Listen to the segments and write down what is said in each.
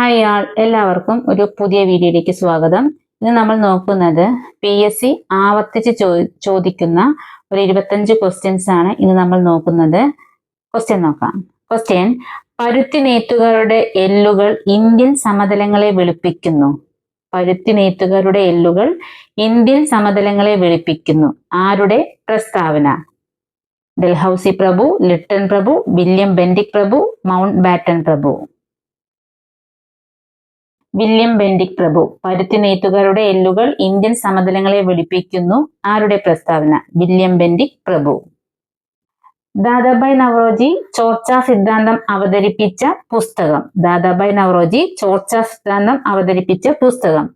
Hi ആൾ എല്ലാവർക്കും ഒരു പുതിയ വീഡിയോയിലേക്ക് സ്വാഗതം. ഇന്ന് നമ്മൾ നോക്കുന്നത് പി എസ് സി ആവർത്തിച്ച് ചോ ചോദിക്കുന്ന ഒരു ഇരുപത്തഞ്ച് ക്വസ്റ്റ്യൻസ് ആണ് ഇന്ന് നമ്മൾ നോക്കുന്നത്. ക്വസ്റ്റ്യൻ നോക്കാം. ക്വസ്റ്റ്യൻ പരുത്തി നെയ്ത്തുകാരുടെ എല്ലുകൾ ഇന്ത്യൻ സമതലങ്ങളെ വെളുപ്പിക്കുന്നു. പരുത്തി നെയ്ത്തുകാരുടെ എല്ലുകൾ ഇന്ത്യൻ സമതലങ്ങളെ വെളുപ്പിക്കുന്നു. ആരുടെ? പ്രസ്താവന. ഡൽഹൌസി പ്രഭു ലിട്ടൺ പ്രഭു വില്യം ബെൻഡിക് പ്രഭു മൗണ്ട് ബാറ്റൺ പ്രഭു. വില്യം ബെൻഡിക് പ്രഭു. പരുത്തി നെയ്ത്തുകാരുടെ എല്ലുകൾ ഇന്ത്യൻ സമതലങ്ങളെ വെളിപ്പിക്കുന്നു ആരുടെ പ്രസ്താവന? വില്യം ബെൻഡിക് പ്രഭു. ദാദാബായ് നവറോജി ചോർച്ച സിദ്ധാന്തം അവതരിപ്പിച്ച പുസ്തകം. ദാദാബായ് നവറോജി ചോർച്ച സിദ്ധാന്തം അവതരിപ്പിച്ച പുസ്തകം.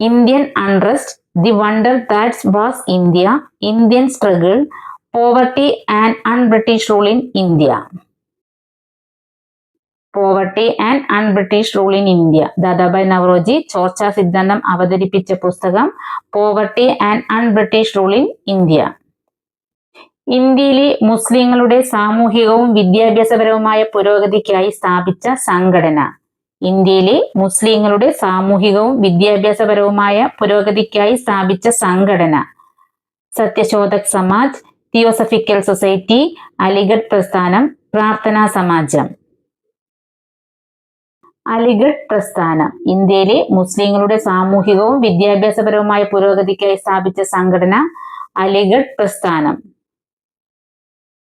Indian unrest the wonder that's was India Indian struggle poverty and unBritish rule in India. Poverty and unBritish rule in India Dadabhai Naoroji ചോർച്ച സിദ്ധാന്തം അവതരിപ്പിച്ച പുസ്തകം poverty and unBritish rule in India ഇന്ത്യയിലെ മുസ്ലിങ്ങളുടെ സാമൂഹികവും വിദ്യാഭ്യാസപരവുമായ പുരോഗതിക്കായി സ്ഥാപിച്ച സംഘടന. ഇന്ത്യയിലെ മുസ്ലിങ്ങളുടെ സാമൂഹികവും വിദ്യാഭ്യാസപരവുമായ പുരോഗതിക്കായി സ്ഥാപിച്ച സംഘടന. സത്യശോധക് സമാജ് തിയോസഫിക്കൽ സൊസൈറ്റി അലിഗഡ് പ്രസ്ഥാനം പ്രാർത്ഥനാ സമാജം. അലിഗഡ് പ്രസ്ഥാനം. ഇന്ത്യയിലെ മുസ്ലിങ്ങളുടെ സാമൂഹികവും വിദ്യാഭ്യാസപരവുമായ പുരോഗതിക്കായി സ്ഥാപിച്ച സംഘടന അലിഗഡ് പ്രസ്ഥാനം.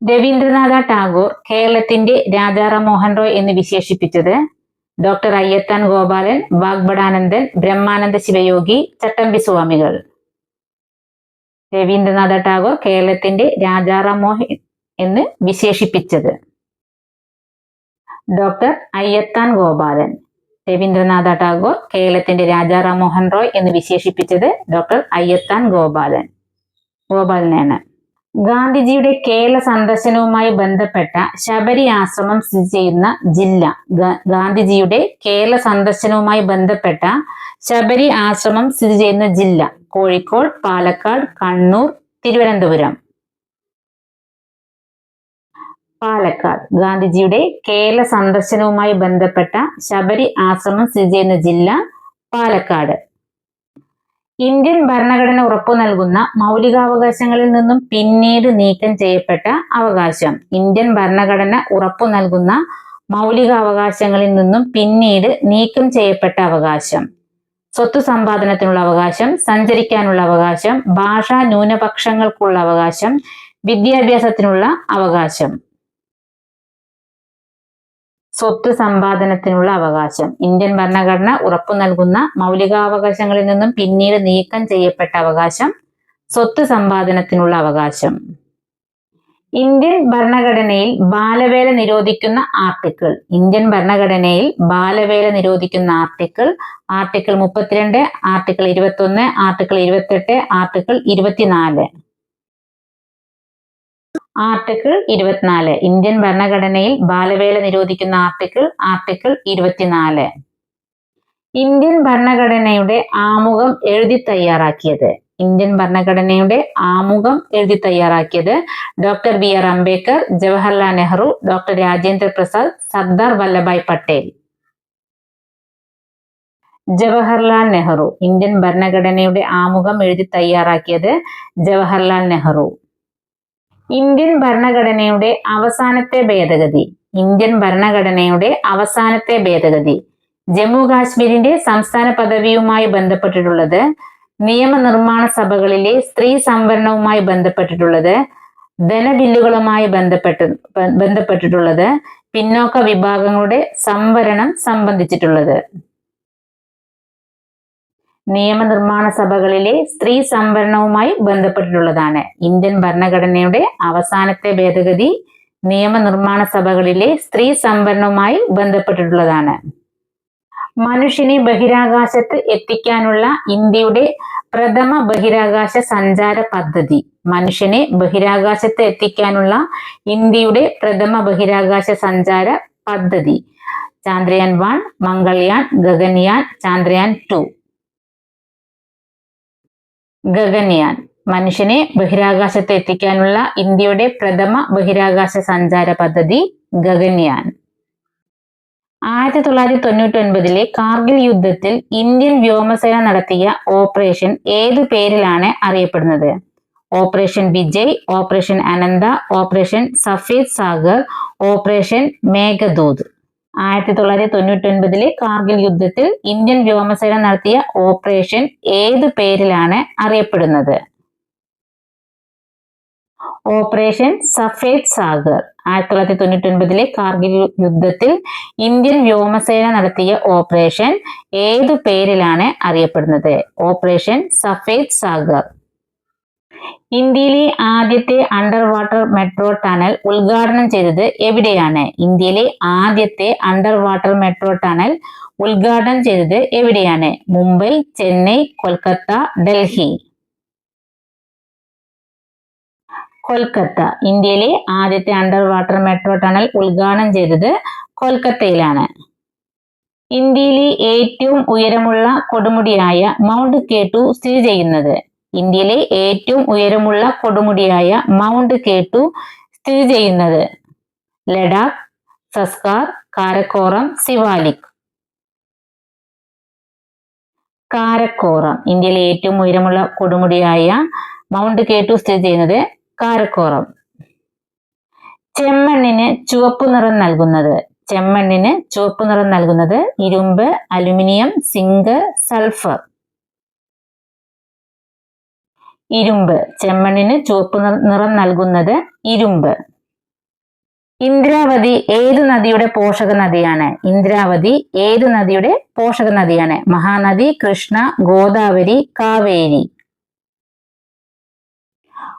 രവീന്ദ്രനാഥ ടാഗോർ കേരളത്തിന്റെ രാജാറാം മോഹൻ റോയ് എന്ന് വിശേഷിപ്പിച്ചത് ഡോക്ടർ അയ്യത്താൻ ഗോപാലൻ വാഗ്ബടാനന്ദൻ ബ്രഹ്മാനന്ദ ശിവയോഗി ചട്ടമ്പി സ്വാമികൾ. രവീന്ദ്രനാഥ ടാഗോർ കേരളത്തിന്റെ രാജാറാം മോഹൻ എന്ന് വിശേഷിപ്പിച്ചത്. ഡോക്ടർ അയ്യത്താൻ ഗോപാലൻ. രവീന്ദ്രനാഥ ടാഗോർ കേരളത്തിന്റെ രാജാറാം മോഹൻ റോയ് എന്ന് വിശേഷിപ്പിച്ചത് ഡോക്ടർ അയ്യത്താൻ ഗോപാലൻ. ഗോപാലനാണ്. ഗാന്ധിജിയുടെ കേരള സന്ദർശനവുമായി ബന്ധപ്പെട്ട ശബരി ആശ്രമം സ്ഥിതി ചെയ്യുന്ന ജില്ല. ഗാന്ധിജിയുടെ കേരള സന്ദർശനവുമായി ബന്ധപ്പെട്ട ശബരി ആശ്രമം സ്ഥിതി ചെയ്യുന്ന ജില്ല കോഴിക്കോട് പാലക്കാട് കണ്ണൂർ തിരുവനന്തപുരം. പാലക്കാട്. ഗാന്ധിജിയുടെ കേരള സന്ദർശനവുമായി ബന്ധപ്പെട്ട ശബരി ആശ്രമം സ്ഥിതി ചെയ്യുന്ന ജില്ല പാലക്കാട്. ഇന്ത്യൻ ഭരണഘടന ഉറപ്പു നൽകുന്ന മൗലികാവകാശങ്ങളിൽ നിന്നും പിന്നീട് നീക്കം ചെയ്യപ്പെട്ട അവകാശം. ഇന്ത്യൻ ഭരണഘടന ഉറപ്പു നൽകുന്ന മൗലികാവകാശങ്ങളിൽ നിന്നും പിന്നീട് നീക്കം ചെയ്യപ്പെട്ട അവകാശം. സ്വത്ത് സമ്പാദനത്തിനുള്ള അവകാശം സഞ്ചരിക്കാനുള്ള അവകാശം ഭാഷാ ന്യൂനപക്ഷങ്ങൾക്കുള്ള അവകാശം വിദ്യാഭ്യാസത്തിനുള്ള അവകാശം. സ്വത്ത് സമ്പാദനത്തിനുള്ള അവകാശം. ഇന്ത്യൻ ഭരണഘടന ഉറപ്പു നൽകുന്ന മൗലികാവകാശങ്ങളിൽ നിന്നും പിന്നീട് നീക്കം ചെയ്യപ്പെട്ട അവകാശം സ്വത്ത് സമ്പാദനത്തിനുള്ള അവകാശം. ഇന്ത്യൻ ഭരണഘടനയിൽ ബാലവേല നിരോധിക്കുന്ന ആർട്ടിക്കിൾ. ഇന്ത്യൻ ഭരണഘടനയിൽ ബാലവേല നിരോധിക്കുന്ന ആർട്ടിക്കിൾ ആർട്ടിക്കിൾ മുപ്പത്തിരണ്ട് ആർട്ടിക്കിൾ ഇരുപത്തൊന്ന് ആർട്ടിക്കിൾ ഇരുപത്തെട്ട് ആർട്ടിക്കിൾ ഇരുപത്തിനാല്. ആർട്ടിക്കിൾ ഇരുപത്തിനാല്. ഇന്ത്യൻ ഭരണഘടനയിൽ ബാലവേല നിരോധിക്കുന്ന ആർട്ടിക്കിൾ ആർട്ടിക്കിൾ ഇരുപത്തിനാല്. ഇന്ത്യൻ ഭരണഘടനയുടെ ആമുഖം എഴുതി തയ്യാറാക്കിയത്. ഇന്ത്യൻ ഭരണഘടനയുടെ ആമുഖം എഴുതി തയ്യാറാക്കിയത് doctor B R Ambedkar Jawaharlal Nehru doctor Rajendra Prasad Sardar Vallabhbhai Patel. Jawaharlal Nehru. Indian ഭരണഘടനയുടെ ആമുഖം എഴുതി തയ്യാറാക്കിയത് ജവഹർലാൽ നെഹ്റു. ഇന്ത്യൻ ഭരണഘടനയുടെ അവസാനത്തെ ഭേദഗതി. ഇന്ത്യൻ ഭരണഘടനയുടെ അവസാനത്തെ ഭേദഗതി. ജമ്മു കാശ്മീരിന്റെ സംസ്ഥാന പദവിയുമായി ബന്ധപ്പെട്ടിട്ടുള്ളത് നിയമനിർമ്മാണ സഭകളിലെ സ്ത്രീ സംവരണവുമായി ബന്ധപ്പെട്ടിട്ടുള്ളത് ധനബില്ലുകളുമായി ബന്ധപ്പെട്ട് ബന്ധപ്പെട്ടിട്ടുള്ളത് പിന്നോക്ക വിഭാഗങ്ങളുടെ സംവരണം സംബന്ധിച്ചിട്ടുള്ളത്. നിയമനിർമ്മാണ സഭകളിലെ സ്ത്രീ സംവരണവുമായി ബന്ധപ്പെട്ടിട്ടുള്ളതാണ്. ഇന്ത്യൻ ഭരണഘടനയുടെ അവസാനത്തെ ഭേദഗതി നിയമനിർമ്മാണ സഭകളിലെ സ്ത്രീ സംവരണവുമായി ബന്ധപ്പെട്ടിട്ടുള്ളതാണ്. മനുഷ്യനെ ബഹിരാകാശത്ത് എത്തിക്കാനുള്ള ഇന്ത്യയുടെ പ്രഥമ ബഹിരാകാശ സഞ്ചാര പദ്ധതി. മനുഷ്യനെ ബഹിരാകാശത്ത് എത്തിക്കാനുള്ള ഇന്ത്യയുടെ പ്രഥമ ബഹിരാകാശ സഞ്ചാര പദ്ധതി. Chandrayaan one Mangalyaan Gaganyaan Chandrayaan two. Gaganyaan മനുഷ്യനെ ബഹിരാകാശത്ത് എത്തിക്കാനുള്ള ഇന്ത്യയുടെ പ്രഥമ ബഹിരാകാശ സഞ്ചാര പദ്ധതി ഗഗൻയാൻ ആയിരത്തി തൊള്ളായിരത്തി തൊണ്ണൂറ്റി ഒൻപതിലെ കാർഗിൽ യുദ്ധത്തിൽ ഇന്ത്യൻ വ്യോമസേന നടത്തിയ ഓപ്പറേഷൻ ഏതു പേരിലാണ് അറിയപ്പെടുന്നത്? Operation Vijay operation Ananta operation Safed Sagar operation Meghdoot. ആയിരത്തി തൊള്ളായിരത്തി തൊണ്ണൂറ്റി ഒൻപതിലെ കാർഗിൽ യുദ്ധത്തിൽ ഇന്ത്യൻ വ്യോമസേന നടത്തിയ ഓപ്പറേഷൻ ഏത് പേരിലാണ് അറിയപ്പെടുന്നത്? ഓപ്പറേഷൻ സഫേദ് സാഗർ. ആയിരത്തി തൊള്ളായിരത്തി തൊണ്ണൂറ്റി ഒൻപതിലെ കാർഗിൽ യുദ്ധത്തിൽ ഇന്ത്യൻ വ്യോമസേന നടത്തിയ ഓപ്പറേഷൻ ഏതു പേരിലാണ് അറിയപ്പെടുന്നത്? ഓപ്പറേഷൻ സഫേദ് സാഗർ. ഇന്ത്യയിലെ ആദ്യത്തെ അണ്ടർ വാട്ടർ മെട്രോ ടണൽ ഉദ്ഘാടനം ചെയ്തത് എവിടെയാണ്? ഇന്ത്യയിലെ ആദ്യത്തെ അണ്ടർ വാട്ടർ മെട്രോ ടണൽ ഉദ്ഘാടനം ചെയ്തത് എവിടെയാണ്? മുംബൈ ചെന്നൈ കൊൽക്കത്ത ഡൽഹി. കൊൽക്കത്ത. ഇന്ത്യയിലെ ആദ്യത്തെ അണ്ടർ വാട്ടർ മെട്രോ ടണൽ ഉദ്ഘാടനം ചെയ്തത് കൊൽക്കത്തയിലാണ്. ഇന്ത്യയിലെ ഏറ്റവും ഉയരമുള്ള കൊടുമുടിയായ മൗണ്ട് കേട്ടു സ്ഥിതി ചെയ്യുന്നത് ഇന്ത്യയിലെ ഏറ്റവും ഉയരമുള്ള കൊടുമുടിയായ മൗണ്ട് കേട്ടു സ്ഥിതി ചെയ്യുന്നത്. ലഡാക്ക് സസ്കാർ കാരക്കോറം സിവാലിക്. കാരക്കോറം ഇന്ത്യയിലെ ഏറ്റവും ഉയരമുള്ള കൊടുമുടിയായ മൗണ്ട് കേട്ടു സ്ഥിതി ചെയ്യുന്നത് കാരക്കോറം. ചെമ്മണ്ണിന് ചുവപ്പ് നിറം നൽകുന്നത്. ചെമ്മണ്ണിന് ചുവപ്പ് നിറം നൽകുന്നത് ഇരുമ്പ് അലുമിനിയം സിങ്ക് സൾഫർ. ഇരുമ്പ്. ചെമ്മണ്ണിന് ചുവപ്പ് നിറം നൽകുന്നത് ഇരുമ്പ്. ഇന്ദ്രാവതി ഏത് നദിയുടെ പോഷക നദിയാണ്? ഇന്ദ്രാവതി ഏത് നദിയുടെ പോഷക നദിയാണ്? മഹാനദി കൃഷ്ണ ഗോദാവരി കാവേരി.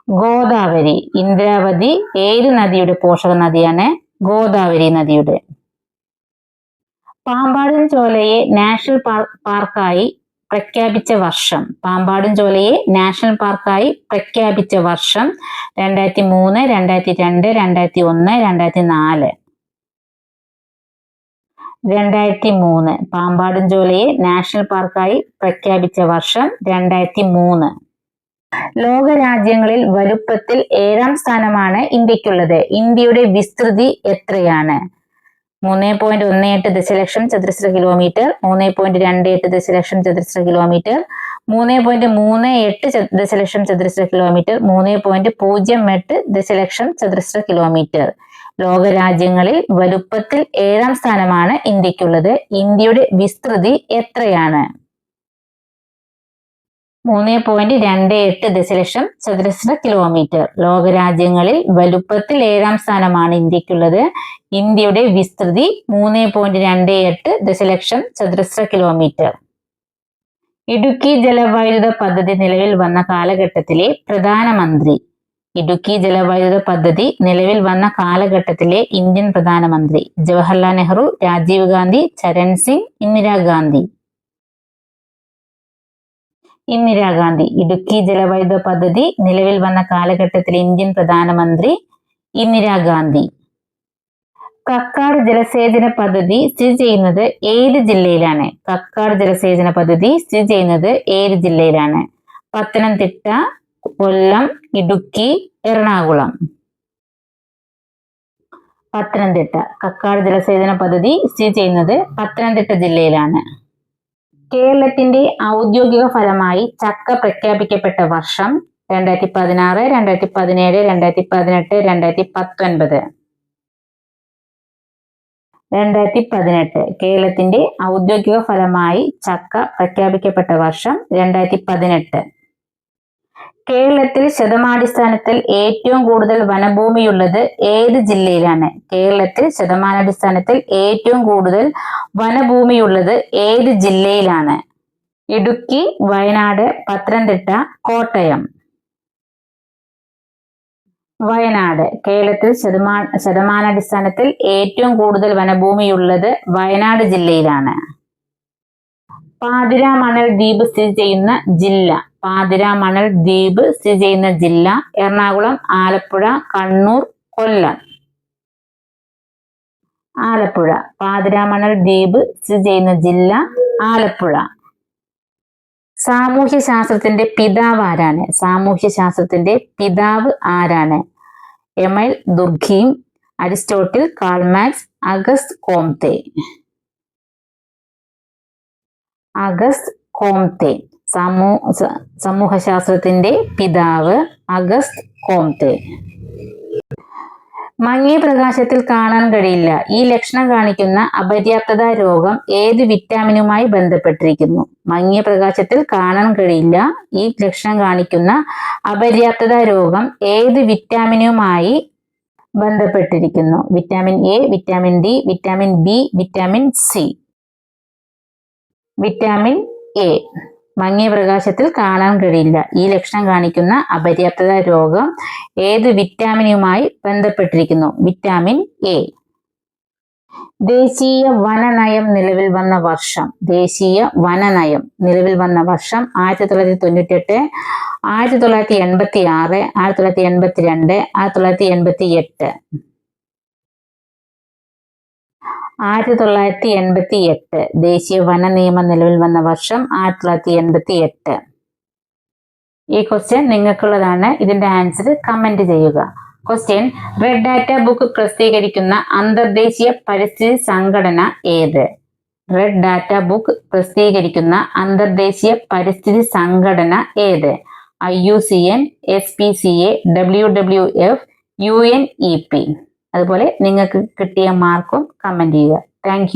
ഗോദാവരി. ഇന്ദ്രാവതി ഏത് നദിയുടെ പോഷക നദിയാണ്? ഗോദാവരി നദിയുടെ. പാമ്പാടൻ ചോലയെ നാഷണൽ പാർക്കായി പ്രഖ്യാപിച്ച വർഷം. പാമ്പാടും ചോലയെ നാഷണൽ പാർക്കായി പ്രഖ്യാപിച്ച വർഷം രണ്ടായിരത്തി മൂന്ന് രണ്ടായിരത്തി രണ്ട് രണ്ടായിരത്തി ഒന്ന് രണ്ടായിരത്തി നാല് രണ്ടായിരത്തി മൂന്ന് പാമ്പാടും ചോലയെ നാഷണൽ പാർക്കായി പ്രഖ്യാപിച്ച വർഷം രണ്ടായിരത്തി മൂന്ന് ലോക രാജ്യങ്ങളിൽ വലുപ്പത്തിൽ ഏഴാം സ്ഥാനമാണ് ഇന്ത്യക്കുള്ളത്. ഇന്ത്യയുടെ വിസ്തൃതി എത്രയാണ്? മൂന്ന് പോയിന്റ് ഒന്ന് എട്ട് ദശലക്ഷം ചതുരശ്ര കിലോമീറ്റർ മൂന്ന് പോയിന്റ് രണ്ട് എട്ട് ദശലക്ഷം ചതുരശ്ര കിലോമീറ്റർ മൂന്ന് പോയിന്റ് മൂന്ന് എട്ട് ദശലക്ഷം ചതുരശ്ര കിലോമീറ്റർ മൂന്ന് പോയിന്റ് പൂജ്യം എട്ട് ദശലക്ഷം ചതുരശ്ര കിലോമീറ്റർ ലോകരാജ്യങ്ങളിൽ വലുപ്പത്തിൽ ഏഴാം സ്ഥാനമാണ് ഇന്ത്യക്കുള്ളത്. ഇന്ത്യയുടെ വിസ്തൃതി എത്രയാണ്? മൂന്ന് പോയിന്റ് രണ്ട് എട്ട് ദശലക്ഷം ചതുരശ്ര കിലോമീറ്റർ ലോകരാജ്യങ്ങളിൽ വലുപ്പത്തിൽ ഏഴാം സ്ഥാനമാണ് ഇന്ത്യക്കുള്ളത് ഇന്ത്യയുടെ വിസ്തൃതി മൂന്ന് പോയിന്റ് രണ്ട് എട്ട് ദശലക്ഷം ചതുരശ്ര കിലോമീറ്റർ ഇടുക്കി ജലവൈദ്യുത പദ്ധതി നിലവിൽ വന്ന കാലഘട്ടത്തിലെ പ്രധാനമന്ത്രി. ഇടുക്കി ജലവൈദ്യുത പദ്ധതി നിലവിൽ വന്ന കാലഘട്ടത്തിലെ ഇന്ത്യൻ പ്രധാനമന്ത്രി. ജവഹർലാൽ നെഹ്റു രാജീവ് ഗാന്ധി ചരൺ സിംഗ് ഇന്ദിരാഗാന്ധി. ഇന്ദിരാഗാന്ധി ഇടുക്കി ജലവൈദ്യുത പദ്ധതി നിലവിൽ വന്ന കാലഘട്ടത്തിൽ ഇന്ത്യൻ പ്രധാനമന്ത്രി ഇന്ദിരാഗാന്ധി. കക്കാട് ജലസേചന പദ്ധതി സ്ഥിതി ചെയ്യുന്നത് ഏത് ജില്ലയിലാണ്? കക്കാട് ജലസേചന പദ്ധതി സ്ഥിതി ചെയ്യുന്നത് ഏത് ജില്ലയിലാണ്? പത്തനംതിട്ട കൊല്ലം ഇടുക്കി എറണാകുളം. പത്തനംതിട്ട കക്കാട് ജലസേചന പദ്ധതി സ്ഥിതി ചെയ്യുന്നത് പത്തനംതിട്ട ജില്ലയിലാണ്. കേരളത്തിന്റെ ഔദ്യോഗിക ഫലമായി ചക്ക പ്രഖ്യാപിക്കപ്പെട്ട വർഷം രണ്ടായിരത്തി പതിനാറ് രണ്ടായിരത്തി പതിനേഴ് രണ്ടായിരത്തി പതിനെട്ട് രണ്ടായിരത്തി പത്തൊൻപത് രണ്ടായിരത്തി പതിനെട്ട് കേരളത്തിന്റെ ഔദ്യോഗിക ഫലമായി ചക്ക പ്രഖ്യാപിക്കപ്പെട്ട വർഷം രണ്ടായിരത്തി പതിനെട്ട് കേരളത്തിൽ ശതമാടിസ്ഥാനത്തിൽ ഏറ്റവും കൂടുതൽ വനഭൂമിയുള്ളത് ഏത് ജില്ലയിലാണ്? കേരളത്തിൽ ശതമാനാടിസ്ഥാനത്തിൽ ഏറ്റവും കൂടുതൽ വനഭൂമിയുള്ളത് ഏത് ജില്ലയിലാണ്? ഇടുക്കി വയനാട് പത്തനംതിട്ട കോട്ടയം. വയനാട് കേരളത്തിൽ ശതമാ ശതമാനാടിസ്ഥാനത്തിൽ ഏറ്റവും കൂടുതൽ വനഭൂമിയുള്ളത് വയനാട് ജില്ലയിലാണ്. പാതിരാമണൽ ദ്വീപ് സ്ഥിതി ചെയ്യുന്ന ജില്ല. പാതിര മണൽ ദ്വീപ് സ്ഥിതി ചെയ്യുന്ന ജില്ല എറണാകുളം ആലപ്പുഴ കണ്ണൂർ കൊല്ലം. ആലപ്പുഴ പാതിരാമണൽ ദ്വീപ് സ്ഥിതി ചെയ്യുന്ന ജില്ല ആലപ്പുഴ. സാമൂഹ്യ ശാസ്ത്രത്തിന്റെ പിതാവ് ആരാണ്? സാമൂഹ്യ ശാസ്ത്രത്തിന്റെ പിതാവ് ആരാണ്? Emile Durkheim Aristotle Karl Marx Auguste Comte. Auguste Comte. സമൂ സ- സമൂഹശാസ്ത്രത്തിന്റെ പിതാവ് അഗസ്റ്റ് കോംതെ. മങ്ങിയ പ്രകാശത്തിൽ കാണാൻ കഴിയില്ല. ഈ ലക്ഷണം കാണിക്കുന്ന അപര്യാപ്തത രോഗം ഏത് വിറ്റാമിനുമായി ബന്ധപ്പെട്ടിരിക്കുന്നു? മങ്ങിയ പ്രകാശത്തിൽ കാണാൻ കഴിയില്ല. ഈ ലക്ഷണം കാണിക്കുന്ന അപര്യാപ്തത രോഗം ഏത് വിറ്റാമിനുമായി ബന്ധപ്പെട്ടിരിക്കുന്നു? Vitamin A vitamin D vitamin B vitamin C. Vitamin A. മങ്ങിയ പ്രകാശത്തിൽ കാണാൻ കഴിയില്ല. ഈ ലക്ഷണം കാണിക്കുന്ന അപര്യാപ്തത രോഗം ഏത് വിറ്റാമിനുമായി ബന്ധപ്പെട്ടിരിക്കുന്നു? Vitamin A. ദേശീയ വനനയം നിലവിൽ വന്ന വർഷം. ദേശീയ വനനയം നിലവിൽ വന്ന വർഷം ആയിരത്തി തൊള്ളായിരത്തി തൊണ്ണൂറ്റി എട്ട് ആയിരത്തി തൊള്ളായിരത്തി എൺപത്തി ആറ് ആയിരത്തി തൊള്ളായിരത്തി എൺപത്തി രണ്ട് ആയിരത്തി തൊള്ളായിരത്തി എൺപത്തി എട്ട് ആയിരത്തി തൊള്ളായിരത്തി എൺപത്തി എട്ട് ദേശീയ വന നിയമം നിലവിൽ വന്ന വർഷം ആയിരത്തി തൊള്ളായിരത്തി എൺപത്തി എട്ട് ഈ ക്വസ്റ്റ്യൻ നിങ്ങൾക്കുള്ളതാണ്. ഇതിന്റെ ആൻസർ കമന്റ് ചെയ്യുക. ക്വസ്റ്റ്യൻ റെഡ് ഡാറ്റ ബുക്ക് പ്രസിദ്ധീകരിക്കുന്ന അന്തർദേശീയ പരിസ്ഥിതി സംഘടന ഏത്? റെഡ് ഡാറ്റ ബുക്ക് പ്രസിദ്ധീകരിക്കുന്ന അന്തർദേശീയ പരിസ്ഥിതി സംഘടന ഏത്? I U C N S P C A W W F U N E P അതുപോലെ നിങ്ങൾക്ക് കിട്ടിയ മാർക്കും കമന്റ് ചെയ്യുക. താങ്ക്